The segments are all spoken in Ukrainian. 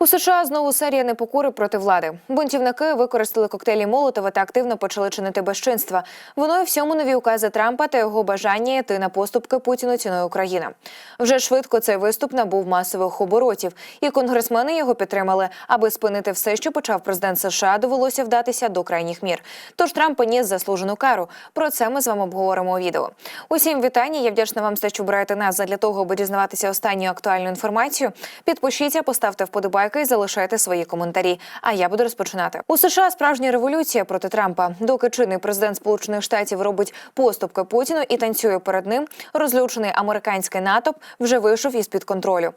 У США знову серія непокори проти влади. Бунтівники використали коктейлі Молотова та активно почали чинити безчинства. Виною всьому нові укази Трампа та його бажання йти на поступки Путіну ціною України. Вже швидко цей виступ набув масових оборотів, і конгресмени його підтримали. Аби спинити все, що почав президент США, довелося вдатися до крайніх мір. Тож Трамп поніс заслужену кару. Про це ми з вами обговоримо у відео. Усім вітання. Я вдячна вам за те, що обираєте нас для того, аби дізнаватися останню актуальну інформацію. Підпишіться, поставте вподобайки і залишайте свої коментарі. А я буду розпочинати. У США справжня революція проти Трампа. Доки чинний президент Сполучених Штатів робить поступки Путіну і танцює перед ним, розлючений американський натовп вже вийшов із під контролю.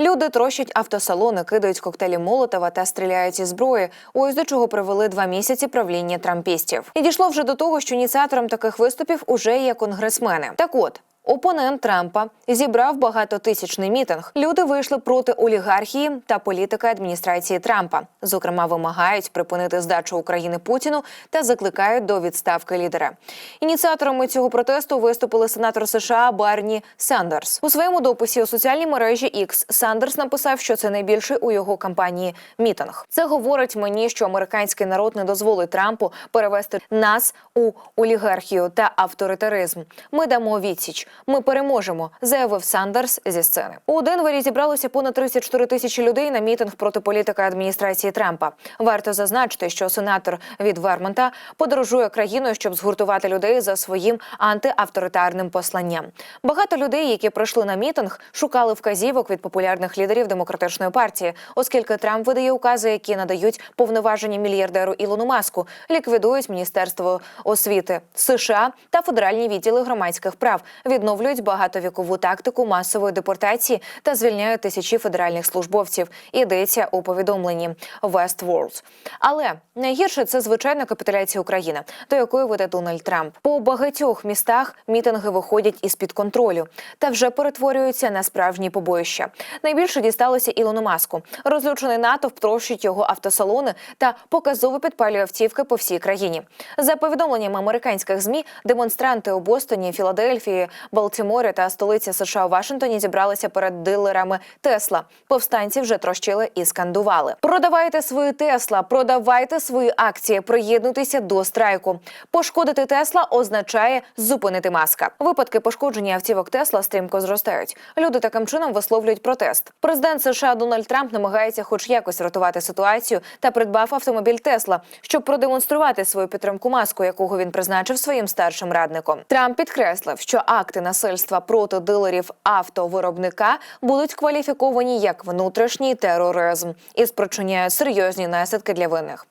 Люди трощать автосалони, кидають коктейлі Молотова та стріляють із зброї. Ось до чого привели два місяці правління трампістів. І дійшло вже до того, що ініціатором таких виступів уже є конгресмени. Так от. Опонент Трампа зібрав багатотисячний мітинг. Люди вийшли проти олігархії та політики адміністрації Трампа. Зокрема, вимагають припинити здачу України Путіну та закликають до відставки лідера. Ініціаторами цього протесту виступили сенатор США Барні Сандерс. У своєму дописі у соціальній мережі X Сандерс написав, що це найбільший у його кампанії мітинг. Це говорить мені, що американський народ не дозволить Трампу перевести нас у олігархію та авторитаризм. Ми дамо відсіч. Ми переможемо, заявив Сандерс зі сцени. У Денвері зібралося понад 34 тисячі людей на мітинг проти політики адміністрації Трампа. Варто зазначити, що сенатор від Вермонта подорожує країною, щоб згуртувати людей за своїм антиавторитарним посланням. Багато людей, які прийшли на мітинг, шукали вказівок від популярних лідерів демократичної партії, оскільки Трамп видає укази, які надають повноваження мільярдеру Ілону Маску, ліквідують міністерство освіти США та федеральні відділи громадських прав відновлюють багатовікову тактику масової депортації та звільняють тисячі федеральних службовців. Йдеться у повідомленні Westworld. Але найгірше це звичайна капітуляція України, до якої веде Дональд Трамп. По багатьох містах мітинги виходять із під контролю та вже перетворюються на справжні побоїща. Найбільше дісталося Ілону Маску. Розлючений натовп трощить його автосалони та показово підпалює автівки по всій країні. За повідомленням американських змі, демонстранти у Бостоні, Філадельфії, Балтіморі та столиці США у Вашингтоні зібралися перед дилерами Тесла. Повстанці вже трощили і скандували. Продавайте свої Тесла, продавайте свої акції, приєднуйтеся до страйку. Пошкодити Тесла означає зупинити маска. Випадки пошкодження автівок Тесла стрімко зростають. Люди таким чином висловлюють протест. Президент США Дональд Трамп намагається, хоч якось рятувати ситуацію, та придбав автомобіль Тесла, щоб продемонструвати свою підтримку маску, якого він призначив своїм старшим радником. Трамп підкреслив, що акти насильства проти дилерів автовиробника будуть кваліфіковані як внутрішній тероризм і спричиняють серйозні наслідки для винних.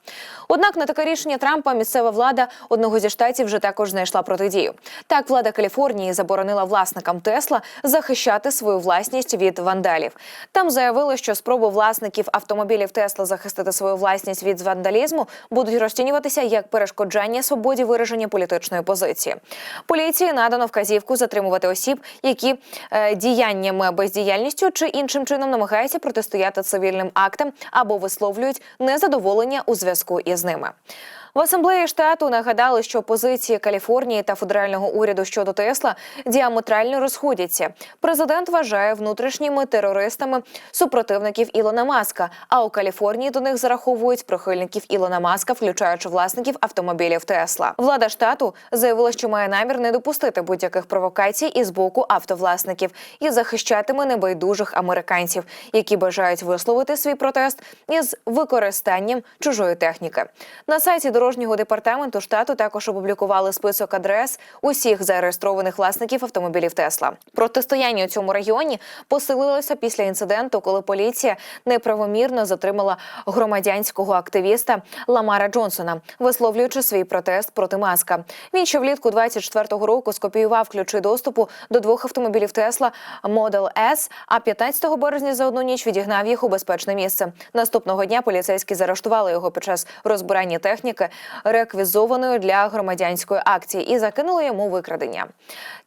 Однак на таке рішення Трампа місцева влада одного зі штатів вже також знайшла протидію. Так, влада Каліфорнії заборонила власникам Тесла захищати свою власність від вандалів. Там заявили, що спроби власників автомобілів Тесла захистити свою власність від вандалізму будуть розцінюватися як перешкоджання свободі вираження політичної позиції. Поліції надано вказівку затримувати осіб, які е, діяннями бездіяльністю чи іншим чином намагаються протистояти цивільним актам або висловлюють незадоволення у зв'язку із ними. В асамблеї штату нагадали, що позиції Каліфорнії та федерального уряду щодо Тесла діаметрально розходяться. Президент вважає внутрішніми терористами супротивників Ілона Маска. А у Каліфорнії до них зараховують прихильників Ілона Маска, включаючи власників автомобілів Тесла. Влада штату заявила, що має намір не допустити будь-яких провокацій із боку автовласників і захищатиме небайдужих американців, які бажають висловити свій протест із використанням чужої техніки. На сайті дорожнього департаменту штату також опублікували список адрес усіх зареєстрованих власників автомобілів Тесла. Протистояння у цьому регіоні посилилося після інциденту, коли поліція неправомірно затримала громадянського активіста Ламара Джонсона, висловлюючи свій протест проти маска. Він ще влітку 24-го року скопіював ключі доступу до двох автомобілів Тесла Model S, а 15 березня за одну ніч відігнав їх у безпечне місце. Наступного дня поліцейські заарештували його під час розбирання техніки, реквізованої для громадянської акції, і закинули йому викрадення.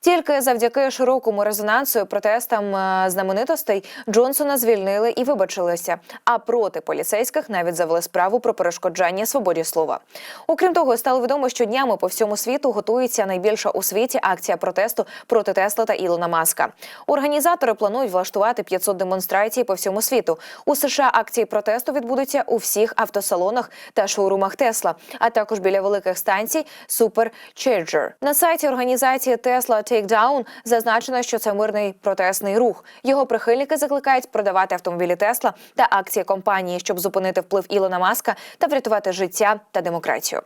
Тільки завдяки широкому резонансу протестам е, знаменитостей Джонсона звільнили і вибачилися. А проти поліцейських навіть завели справу про перешкоджання свободі слова. Окрім того, стало відомо, що днями по всьому світу готується найбільша у світі акція протесту проти Тесла та Ілона Маска. Організатори планують влаштувати 500 демонстрацій по всьому світу. У США акції протесту відбудуться у всіх автосалонах та шоурумах Тесла, а також біля великих станцій Supercharger. На сайті організації Tesla Takedown зазначено, що це мирний протестний рух. Його прихильники закликають продавати автомобілі Тесла та акції компанії, щоб зупинити вплив Ілона Маска та врятувати життя та демократію.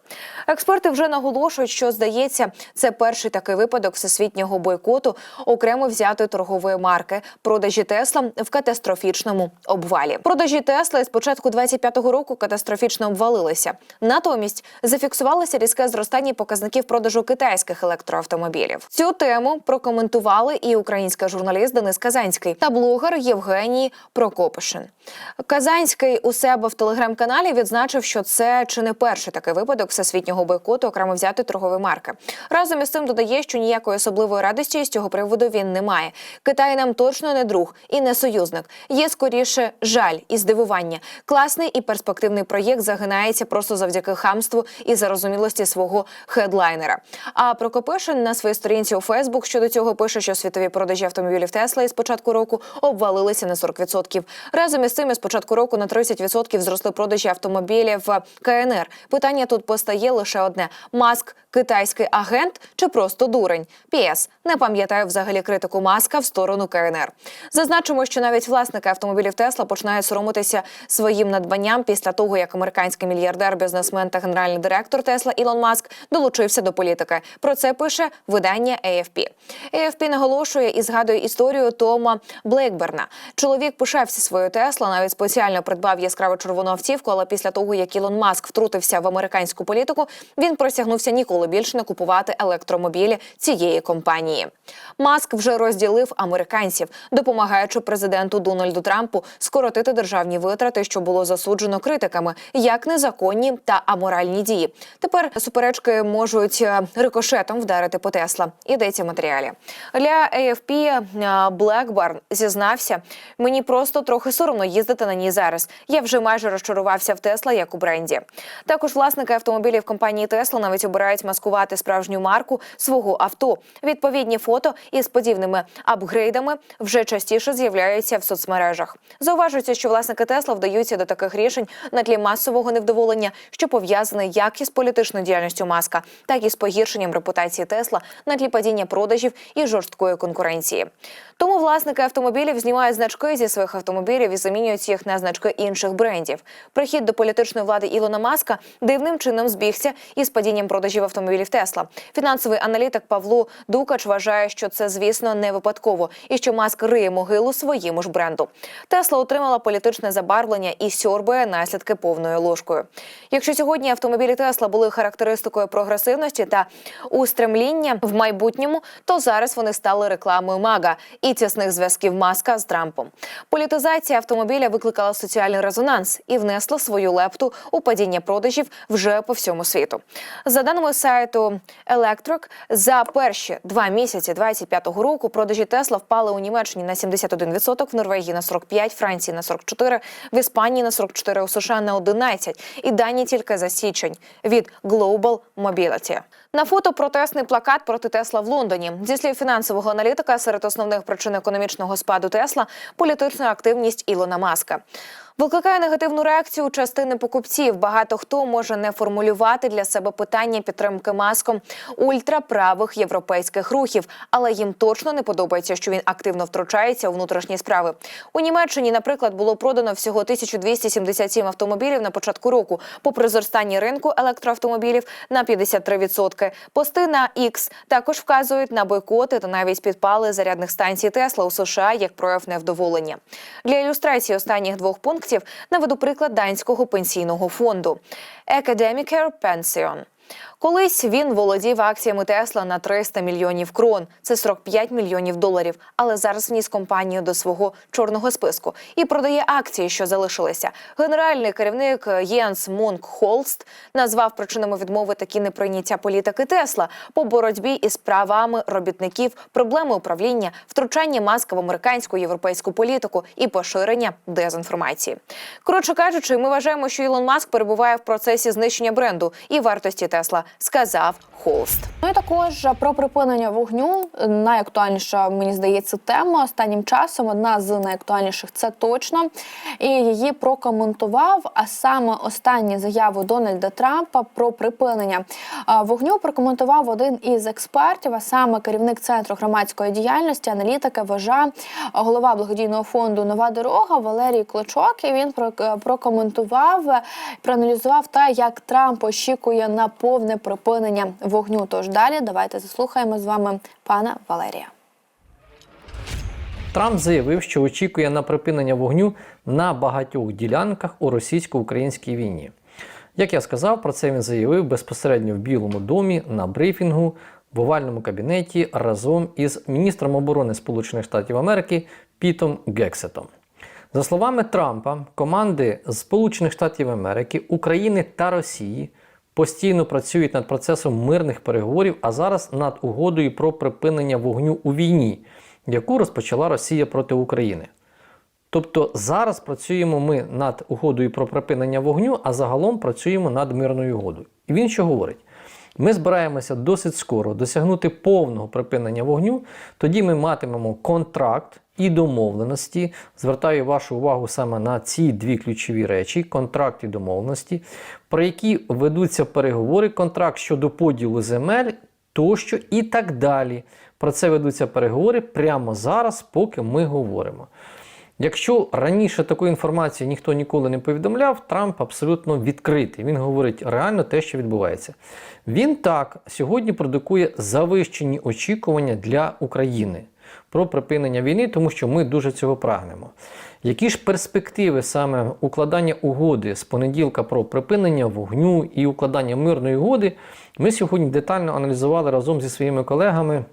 Експерти вже наголошують, що здається, це перший такий випадок всесвітнього бойкоту окремо взятої торгової марки продажі Тесла в катастрофічному обвалі. Продажі Тесла з початку 25-го року катастрофічно обвалилися. Натомість зафіксувалося різке зростання показників продажу китайських електроавтомобілів. Цю тему прокоментували і українська журналіст Денис Казанський та блогер Євгеній Прокопишин. Казанський у себе в телеграм-каналі відзначив, що це чи не перший такий випадок всесвітнього бойкоту окремо взяти торгові марки. Разом із цим додає, що ніякої особливої радості з цього приводу він не має. Китай нам точно не друг і не союзник. Є скоріше жаль і здивування. Класний і перспективний проєкт загинається просто завдяки хамству і зарозумілості свого хедлайнера. А Прокопишин на своїй сторінці у Фейсбук щодо цього пише, що світові продажі автомобілів Тесла із початку року обвалилися на 40%. Разом із цим із початку року на 30% зросли продажі автомобілів КНР. Питання тут постає лише одне: маск китайський агент чи просто дурень? ПС не пам'ятаю взагалі критику маска в сторону КНР. Зазначимо, що навіть власники автомобілів Тесла починають соромитися своїм надбанням після того, як американський мільярдер, бізнесмен та генеральний директор Тесла Ілон Маск долучився до політики. Про це пише видання AFP. AFP наголошує і згадує історію Тома Блейкберна. Чоловік пишався своєю Тесла, навіть спеціально придбав яскраво червону автівку. Але після того, як Ілон Маск втрутився в американську політику, він просягнувся ніколи більше не купувати електромобілі цієї компанії. Маск вже розділив американців, допомагаючи президенту Дональду Трампу скоротити державні витрати, що було засуджено критиками як незаконні та аморальні дії. Тепер суперечки можуть е, рикошетом вдарити по Тесла. Ідеться в матеріалі для AFP е, зізнався. Мені просто трохи соромно їздити на ній зараз. Я вже майже розчарувався в Тесла як у бренді. Також власники автомобілів компанії Тесла навіть обирають маскувати справжню марку свого авто. Відповідні фото із подібними апгрейдами вже частіше з'являються в соцмережах. Зауважується, що власники Тесла вдаються до таких рішень на тлі масового невдоволення, що пов'язане як із політичною діяльністю маска, так і з погіршенням репутації Тесла на тлі падіння продажів і жорсткої конкуренції. Тому власники автомобілів знімають значки зі своїх автомобілів і замінюють їх на значки інших брендів. Прихід до політичної влади Ілона Маска дивним чином збігся із падінням продажів автомобілів Тесла. Фінансовий аналітик Павло Дукач вважає, що це, звісно, не випадково, і що маск риє могилу своєму ж бренду. Тесла отримала політичне забарвлення і сьорбує наслідки повною ложкою. Якщо сьогодні автомобілі Тесла були характеристикою прогресивності та устремління в майбутньому, то зараз вони стали рекламою мага і тісних зв'язків маска з Трампом. Політизація автомобіля викликала соціальний резонанс і внесла свою лепту у падіння продажів вже по всьому світу. За даними сайту Electric, за перші два місяці 25-го року продажі Тесла впали у Німеччині на 71%, в Норвегії на 45%, Франції на 44%, в Іспанії на 44%, у США на 11%. І дані тільки за січень від Global Mobility. На фото протестний плакат проти Тесла в Лондоні. Зі слів фінансового аналітика, серед основних причин економічного спаду Тесла політична активність Ілона Маска. Викликає негативну реакцію частини покупців. Багато хто може не формулювати для себе питання підтримки маском ультраправих європейських рухів, але їм точно не подобається, що він активно втручається у внутрішні справи. У Німеччині, наприклад, було продано всього 1277 автомобілів на початку року, попри зростання ринку електроавтомобілів на 53%. Пости на X також вказують на бойкоти та навіть підпали зарядних станцій Тесла у США як прояв невдоволення. Для ілюстрації останніх двох пунктів наведу приклад данського пенсійного фонду Academicare Pension. Колись він володів акціями Тесла на 300 мільйонів крон. Це 45 мільйонів доларів. Але зараз вніс компанію до свого чорного списку і продає акції, що залишилися. Генеральний керівник Єнс Мунк Холст назвав причинами відмови такі неприйняття політики Тесла по боротьбі із правами робітників, проблеми управління, втручання маска в американську європейську політику і поширення дезінформації. Коротше кажучи, ми вважаємо, що Ілон Маск перебуває в процесі знищення бренду і вартості Тесла, сказав Холст. Ну і також про припинення вогню. Найактуальніша, мені здається, тема останнім часом. Одна з найактуальніших це точно. І її прокоментував. А саме останні заяви Дональда Трампа про припинення вогню прокоментував один із експертів, а саме керівник центру громадської діяльності, аналітики вважа голова благодійного фонду Нова дорога Валерій Клочок. І він про- прокоментував, е, проаналізував те, як Трамп очікує на повне припинення вогню. Тож далі давайте заслухаємо з вами пана Валерія. Трамп заявив, що очікує на припинення вогню на багатьох ділянках у російсько-українській війні. Як я сказав, про це він заявив безпосередньо в Білому домі на брифінгу в овальному кабінеті разом із міністром оборони Сполучених Штатів Америки Пітом Гексетом. За словами Трампа, команди Сполучених Штатів Америки, України та Росії постійно працюють над процесом мирних переговорів, а зараз над угодою про припинення вогню у війні, яку розпочала Росія проти України. Тобто зараз працюємо ми над угодою про припинення вогню, а загалом працюємо над мирною угодою. І він що говорить? Ми збираємося досить скоро досягнути повного припинення вогню. Тоді ми матимемо контракт і домовленості. Звертаю вашу увагу саме на ці дві ключові речі: контракт і домовленості, про які ведуться переговори, контракт щодо поділу земель тощо і так далі. Про це ведуться переговори прямо зараз, поки ми говоримо. Якщо раніше таку інформацію ніхто ніколи не повідомляв, Трамп абсолютно відкритий. Він говорить реально те, що відбувається. Він так сьогодні продукує завищені очікування для України про припинення війни, тому що ми дуже цього прагнемо. Які ж перспективи саме укладання угоди з понеділка про припинення вогню і укладання мирної угоди, ми сьогодні детально аналізували разом зі своїми колегами.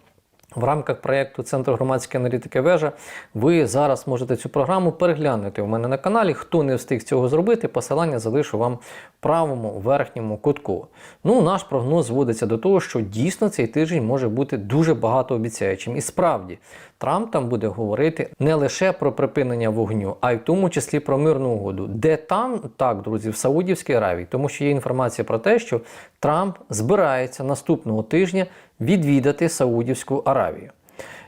В рамках проєкту Центру громадської аналітики вежа ви зараз можете цю програму переглянути у мене на каналі. Хто не встиг цього зробити, посилання залишу вам в правому верхньому кутку. Ну, наш прогноз зводиться до того, що дійсно цей тиждень може бути дуже багатообіцяючим. І справді, Трамп там буде говорити не лише про припинення вогню, а й в тому числі про мирну угоду. Де там, так, друзі, в Саудівській Аравії, тому що є інформація про те, що Трамп збирається наступного тижня відвідати Саудівську Аравію.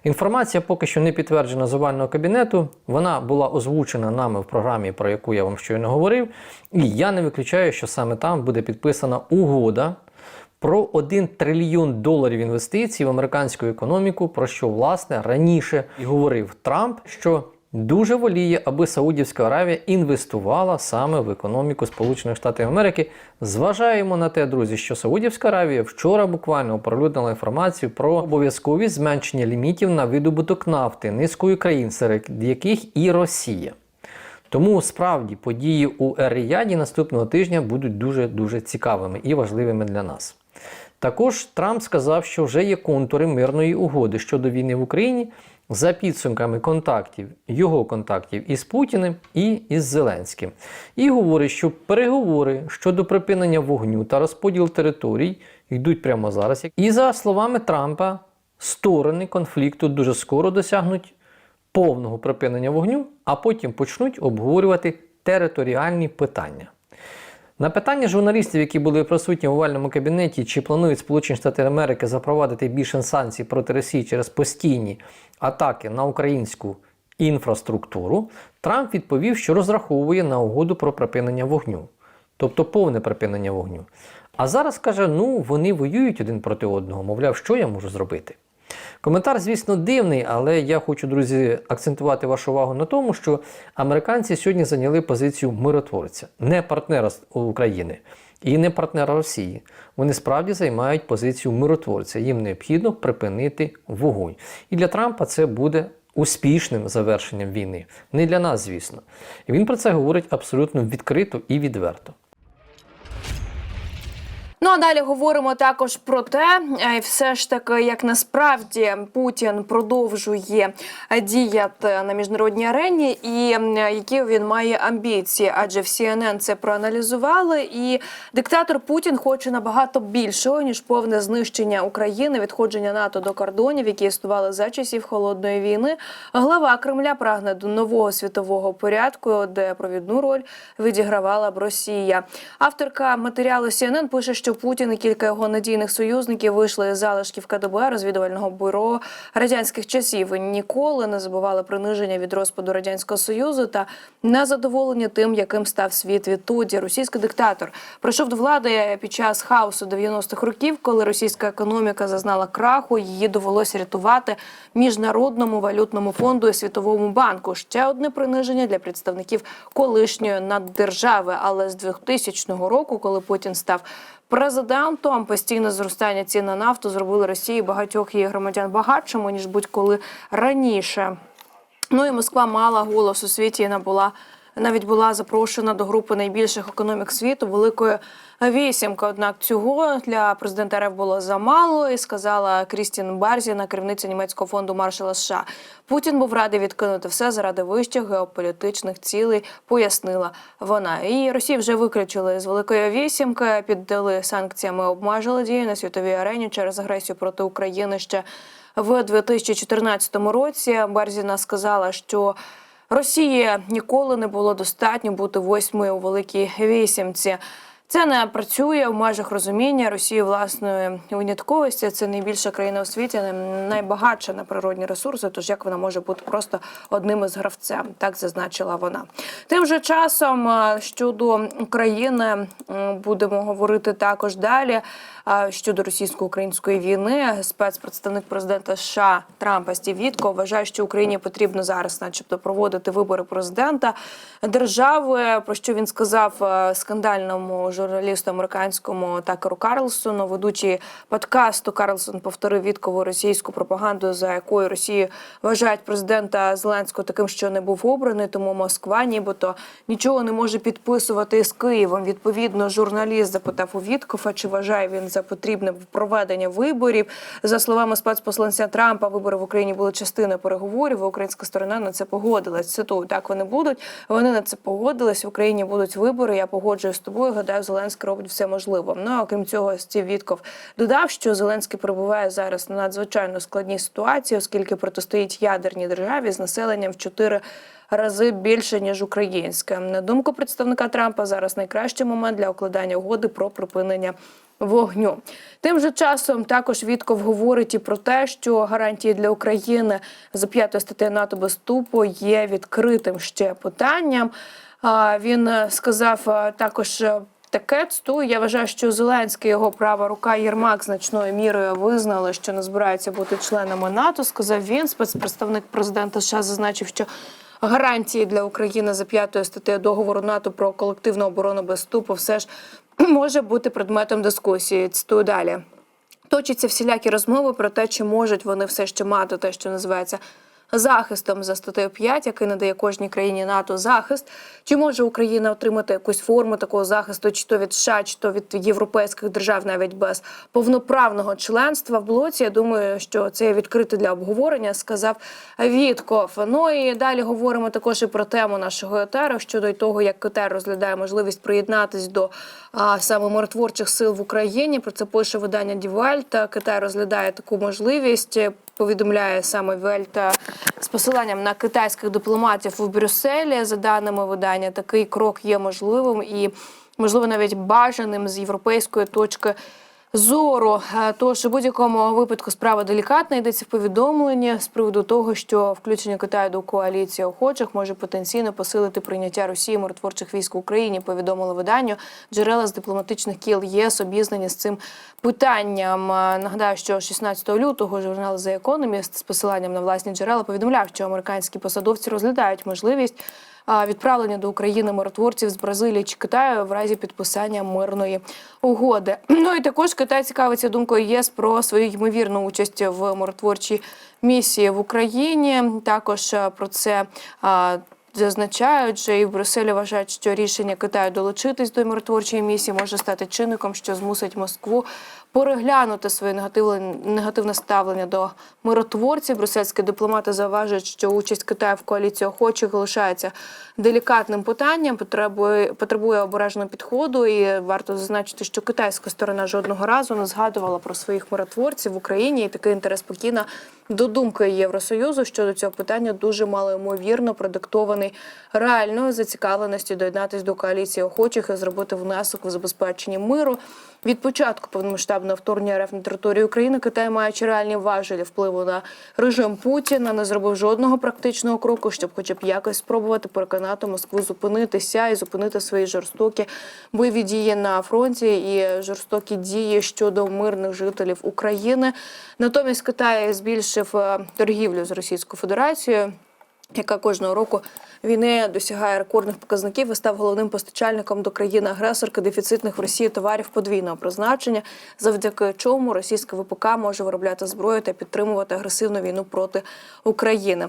Інформація поки що не підтверджена з овального кабінету. Вона була озвучена нами в програмі, про яку я вам щойно говорив. І я не виключаю, що саме там буде підписана угода про 1 трильйон доларів інвестицій в американську економіку, про що власне раніше і говорив Трамп, що дуже воліє, аби Саудівська Аравія інвестувала саме в економіку Сполучених Штатів Америки. Зважаємо на те, друзі, що Саудівська Аравія вчора буквально оприлюднила інформацію про обов'язковість зменшення лімітів на видобуток нафти низкою країн, серед яких і Росія. Тому справді події у Ер-Ріяді наступного тижня будуть дуже дуже цікавими і важливими для нас. Також Трамп сказав, що вже є контури мирної угоди щодо війни в Україні за підсумками контактів, його контактів із Путіним і із Зеленським. І говорить, що переговори щодо припинення вогню та розподіл територій йдуть прямо зараз. І за словами Трампа, сторони конфлікту дуже скоро досягнуть повного припинення вогню, а потім почнуть обговорювати територіальні питання. На питання журналістів, які були присутні в овальному кабінеті, чи планують Сполучені Штати Америки запровадити більше санкцій проти Росії через постійні атаки на українську інфраструктуру, Трамп відповів, що розраховує на угоду про припинення вогню, тобто повне припинення вогню. А зараз каже: ну вони воюють один проти одного, мовляв, що я можу зробити. Коментар, звісно, дивний, але я хочу, друзі, акцентувати вашу увагу на тому, що американці сьогодні зайняли позицію миротворця, не партнера України і не партнера Росії. Вони справді займають позицію миротворця. Їм необхідно припинити вогонь. І для Трампа це буде успішним завершенням війни. Не для нас, звісно. І він про це говорить абсолютно відкрито і відверто. Ну а далі говоримо також про те, е, все ж таки, як насправді Путін продовжує діяти на міжнародній арені, і які він має амбіції, адже в CNN це проаналізували. І диктатор Путін хоче набагато більшого ніж повне знищення України, відходження НАТО до кордонів, які існували за часів холодної війни. Глава Кремля прагне до нового світового порядку, де провідну роль відігравала б Росія. Авторка матеріалу CNN пише, що Путін і кілька його надійних союзників вийшли з залишків КДБ розвідувального бюро радянських часів. І ніколи не забували приниження від розпаду радянського союзу та незадоволення тим, яким став світ відтоді. Російський диктатор прийшов до влади під час хаосу 90-х років, коли російська економіка зазнала краху. Її довелося рятувати міжнародному валютному фонду і світовому банку. Ще одне приниження для представників колишньої наддержави. Але з 2000 року, коли Путін став президентом, постійне зростання цін на нафту зробили Росії багатьох її громадян багатшими ніж будь-коли раніше. Ну і Москва мала голос у світі і набула навіть була запрошена до групи найбільших економік світу великої вісімки. Однак цього для президента РФ було замало, і сказала Крістін Барзіна, керівниця німецького фонду маршала США. Путін був радий відкинути все заради вищих геополітичних цілей, пояснила вона. І Росію вже виключили з великої вісімки, піддали санкціями, обмежили дії на світовій арені через агресію проти України ще в 2014 році. Барзіна сказала, що Росії ніколи не було достатньо бути восьмою у великій вісімці. Це не працює в межах розуміння Росії власної винятковості. Це найбільша країна у світі, найбагатша на природні ресурси. Тож як вона може бути просто одним із гравцем? Так зазначила вона. Тим же часом е, щодо України будемо говорити також далі. е, Щодо російсько-української війни, спецпредставник президента США Трампа Стів Вітко вважає, що Україні потрібно зараз, начебто, проводити вибори президента держави. Про що він сказав е, скандальному журналісту американському Такеру Карлсону, ведучий подкасту Карлсон повторив Віткову російську пропаганду, за якою Росії вважають президента Зеленського таким, що не був обраний. Тому Москва, нібито нічого не може підписувати з Києвом. Відповідно, журналіст запитав у Віткова, чи вважає він за потрібне проведення виборів. За словами спецпосланця Трампа, вибори в Україні були частиною переговорів. Українська сторона на це погодилась. Цитую, так вони будуть. Вони на це погодились. В Україні будуть вибори. Я погоджуюсь з тобою. Гадаю, Зеленський робить все можливе. Ну а крім цього, Стів Вітков додав, що Зеленський перебуває зараз на надзвичайно складній ситуації, оскільки протистоїть ядерній державі з населенням в чотири рази більше ніж українське. На думку представника Трампа, зараз найкращий момент для укладання угоди про припинення. Вогню тим же часом також Вітков говорить і про те, що гарантії для України за п'ятою статтею НАТО без вступу є відкритим ще питанням. Він е, сказав е, також. Таке цитую, я вважаю, що Зеленський його права рука Єрмак значною мірою визнали, що не збираються бути членами НАТО. Сказав він, спецпредставник президента США зазначив, що гарантії для України за п'ятою статтею договору НАТО про колективну оборону без вступу все ж може бути предметом дискусії. Цитую далі. Точаться всілякі розмови про те, чи можуть вони все ще мати те, що називається захистом за статтею 5, який надає кожній країні НАТО захист. Чи може Україна отримати якусь форму такого захисту, чи то від США, чи то від європейських держав, навіть без повноправного членства в блоці? Я думаю, що це є відкрито для обговорення, сказав Вітков. Ну і далі говоримо також і про тему нашого етеру щодо того, як Китай розглядає можливість приєднатись до саме миротворчих сил в Україні. Про це пише видання Дівальта. Китай розглядає таку можливість. Повідомляє саме Вельта з посиланням на китайських дипломатів у Брюсселі. За даними видання, такий крок є можливим і, можливо, навіть бажаним з європейської точки зору. Е, Тож у будь-якому випадку справа делікатна йдеться в повідомленні з приводу того, що включення Китаю до коаліції охочих може потенційно посилити прийняття Росії миротворчих військ в Україні. Повідомили виданню джерела з дипломатичних кіл ЄС обізнані з цим питанням. Е, Нагадаю, що 16 лютого журнал The Economist з посиланням на власні джерела повідомляв, що американські посадовці розглядають можливість відправлення до України миротворців з Бразилії чи Китаю в разі підписання мирної угоди. Ну і також Китай цікавиться думкою ЄС про свою ймовірну участь в миротворчій місії в Україні. Також про це. Зазначають, що і в Брюсселі вважають, що рішення Китаю долучитись до миротворчої місії може стати чинником, що змусить Москву переглянути своє негативне, негативне ставлення до миротворців. Брюссельські дипломати зауважують, що участь Китаю в коаліції охочих лишається делікатним питанням, потребує потребує обережного підходу. І варто зазначити, що китайська сторона жодного разу не згадувала про своїх миротворців в Україні. І такий інтерес спокійно до думки Євросоюзу щодо цього питання дуже малоймовірно продиктований реальною зацікавленістю доєднатись до коаліції охочих і зробити внесок в забезпечення миру. Від початку повномасштабного вторгнення РФ на територію України Китай, маючи реальні важелі впливу на режим Путіна, не зробив жодного практичного кроку, щоб, хоча б якось спробувати переконати Москву зупинитися і зупинити свої жорстокі бойові дії на фронті і жорстокі дії щодо мирних жителів України. Натомість Китай збільшив е, торгівлю з Російською Федерацією яка кожного року війни досягає рекордних показників і став головним постачальником до країни-агресорки дефіцитних в Росії товарів подвійного призначення, завдяки чому російська ВПК може виробляти зброю та підтримувати агресивну війну проти України.